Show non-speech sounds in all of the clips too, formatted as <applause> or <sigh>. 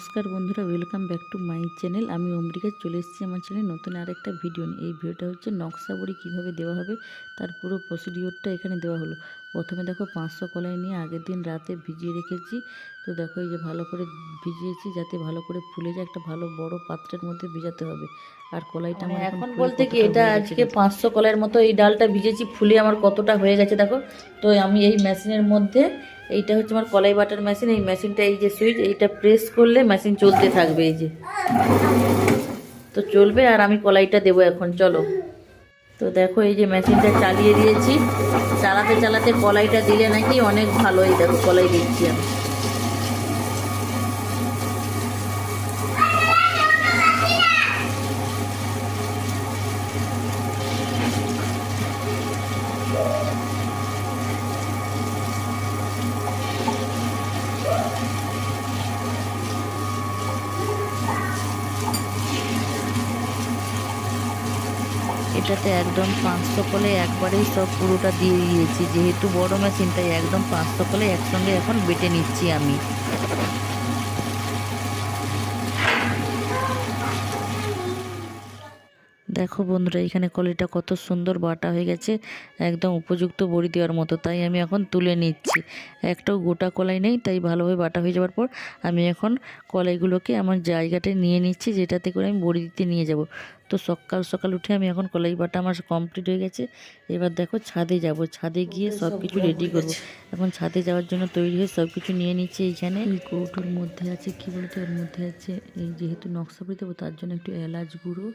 নমস্কার বন্ধুরা welcome back to my channel আমি অম্বিকা চলে এসেছি আমার চ্যানেল নতুন আরেকটা ভিডিও নিয়ে। এই ভিডিওটা হচ্ছে নকশা বড়ি কীভাবে দেওয়া হবে, তার পুরো প্রসিডিওরটা এখানে দেওয়া হলো। প্রথমে দেখো পাঁচশো কলাই নিয়ে আগের দিন রাতে ভিজিয়ে রেখেছি। তো দেখো এই যে ভালো করে ভিজিয়েছি যাতে ভালো করে ফুলে যায় একটা ভালো বড় পাত্রের মধ্যে ভিজাতে হবে। আর কলাইটা আমার মানে এখন বলতে কি এটা আজকে পাঁচশো কলাইয়ের মতো এই ডালটা ভিজেছি ফুলে আমার কতটা হয়ে গেছে দেখো। তো আমি এই মেশিনের মধ্যে এইটা হচ্ছে আমার কলাই বাটার মেশিন এই মেশিনটা এই যে সুইচ এইটা প্রেস করলে মেশিন চলতে থাকবে এই যে। তো চলবে আর আমি কলাইটা দেবো এখন চলো। তো দেখো এই যে মেশিনটা চালিয়ে দিয়েছি। চালাতে চালাতে কলাইটা দিলে নাকি অনেক ভালোই দেখো, কলাই দিচ্ছি আমি। এটাতে একদম পাঁচশো কলে একবারেই সব পুরোটা দিয়ে দিয়েছি। যেহেতু বড় মেশিন তাই একদম পাঁচশো কলে একসঙ্গে এখন বেটে নিচ্ছি আমি। দেখো বন্ধুরা এখানে কলিটা কত সুন্দর বাটা হয়ে গেছে একদম উপযুক্ত বড়ি দেওয়ার মতো তাই আমি এখন তুলে নিচ্ছি। একটাও গোটা কলাই নেই তাই ভালোভাবে বাটা হয়ে যাওয়ার পর আমি এখন কলাইগুলোকে আমার জায়গাটায় নিয়ে নিচ্ছি যেটাতে করে আমি বড়ি দিতে নিয়ে যাব। তো সকাল সকাল উঠে আমি এখন কলাই বাটা আমার কমপ্লিট হয়ে গেছে এবার দেখো ছাদে যাব। ছাদে গিয়ে সব কিছু রেডি করব। এখন ছাদে যাওয়ার জন্য তৈরি হয়ে সব কিছু নিয়ে নিচ্ছি এইখানে। এই কৌটোর মধ্যে আছে কি বলতো এর মধ্যে আছে এই যেহেতু নকশা দেবো তার জন্য একটু এলাচ গুঁড়ো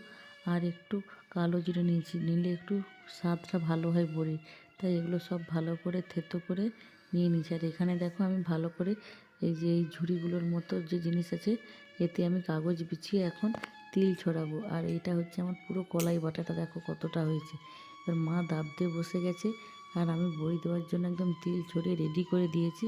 আর একটু কালো জিরে নিয়েছি নিলে একটু স্বাদটা ভালো হয় বড়ি। তাই এগুলো সব ভালো করে থেতো করে নিয়ে নিয়েছি আর এখানে দেখো আমি ভালো করে এই যে, এই ঝুড়িগুলোর মতো যে জিনিস আছে, এতে আমি কাগজ বিছিয়ে এখন তিল ছড়াবো। আর এটা হচ্ছে আমার পুরো কলাই বাটাটা, দেখো কতটা হয়েছে। এবার মা দাব দিয়ে বসে গেছে আর আমি বড়ি দেওয়ার জন্য একদম তিল ছড়িয়ে রেডি করে দিয়েছি।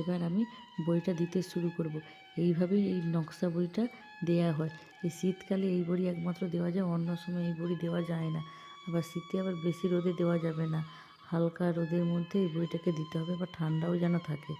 এবার আমি বড়িটা দিতে শুরু করব। এইভাবেই এই নকশা বড়িটা দেয়া হয়। এই শীতকালে এই বড়ি একমাত্র দেওয়া যায়, অন্য সময় এই বড়ি দেওয়া যায় না। আবার শীতে আবার বেশি রোদে দেওয়া যাবে না। হালকা রোদের মধ্যে এই বড়িটাকে দিতে হবে বা ঠান্ডাও যেন থাকে।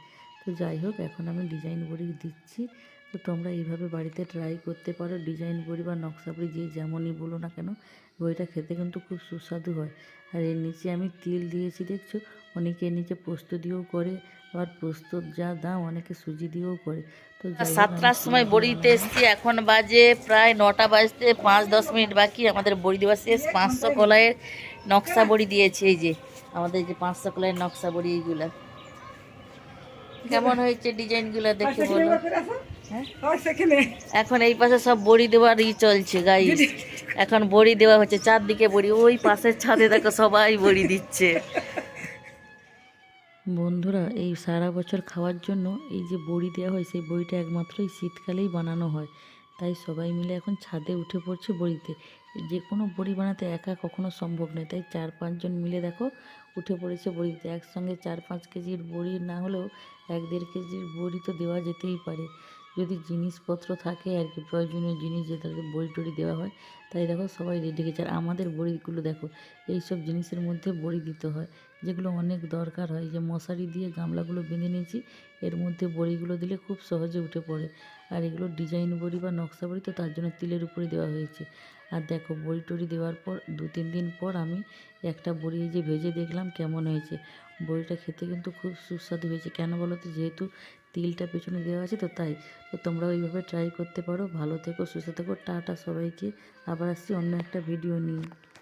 তো যাই হোক, এখন আমি ডিজাইন বড়ি দিচ্ছি। তো তোমরা এইভাবে বাড়িতে ট্রাই করতে পারো। ডিজাইন বড়ি বা নকশা বড়ি যে যেমনই বলো না কেন, বড়িটা খেতে কিন্তু খুব সুস্বাদু হয়। আর এর নিচে আমি তিল দিয়েছি, দেখছ? অনেকে এর নিচে পোস্ত দিয়েও করে। আবার পোস্তর যা দাম অনেকে সুজি দিয়েও করে। তো সাতটার সময় বড়ি দিতে এসছি এখন বাজে প্রায় নটা বাজতে পাঁচ দশ মিনিট বাকি। আমাদের বড়ি দেওয়া শেষ পাঁচশো কলাইয়ের নকশা বড়ি দিয়েছে এই যে আমাদের যে পাঁচশো কলাইয়ের নকশা বড়ি এইগুলা। কেমন হয়েছে ডিজাইনগুলো দেখে বলো। হ্যাঁ? এখন এই পাশে সব বড়ি দেওয়ার ই চলছে গাই <laughs> এখন বড়ি দেওয়া হচ্ছে চারদিকে বড়ি ওই পাশের ছাদে দেখো সবাই বড়ি দিচ্ছে। বন্ধুরা, এই সারা বছর খাওয়ার জন্য এই যে বড়ি দেওয়া হয়, সেই বড়িটা একমাত্র এই শীতকালেই বানানো হয়। তাই সবাই মিলে এখন ছাদে উঠে পড়ছে বড়িতে। যে কোনো বড়ি বানাতে একা কখনো সম্ভব নয়। তাই চার পাঁচজন মিলে দেখো, উঠে পড়েছে বড়িতে। একসঙ্গে চার পাঁচ কেজির বড়ি না হলেও এক দেড় কেজির বড়ি তো দেওয়া যেতেই পারে। যদি জিনিসপত্র থাকে আর কি, প্রয়োজনীয় জিনিস যে যেটাতে বড়ি টড়ি দেওয়া হয়, তাই দেখো সবাই রেডি গেছে। আর আমাদের বড়িগুলো দেখো এই সব জিনিসের মধ্যে বড়ি দিতে হয়, যেগুলো অনেক দরকার হয়। যে মশারি দিয়ে গামলাগুলো বেঁধে নিয়েছি, এর মধ্যে বড়িগুলো দিলে খুব সহজে উঠে পড়ে। আর এগুলো ডিজাইন বড়ি বা নকশা বড়ি, তো তার জন্য তিলের উপরে দেওয়া হয়েছে। আর দেখো বড়ি টড়ি দেওয়ার পর, দু তিন দিন পর আমি একটা বড়ি যে ভেজে দেখলাম কেমন হয়েছে। বড়িটা খেতে কিন্তু খুব সুস্বাদু হয়েছে। কেন বলো তো? যেহেতু তিলটা পেছনে দেওয়া আছে, তো তাই। তো তোমরা ওইভাবে ট্রাই করতে পারো। ভালো থেকো, সুস্থ থেকো। টাটা সবাইকে। আবার আসছি অন্য একটা ভিডিও নিয়ে।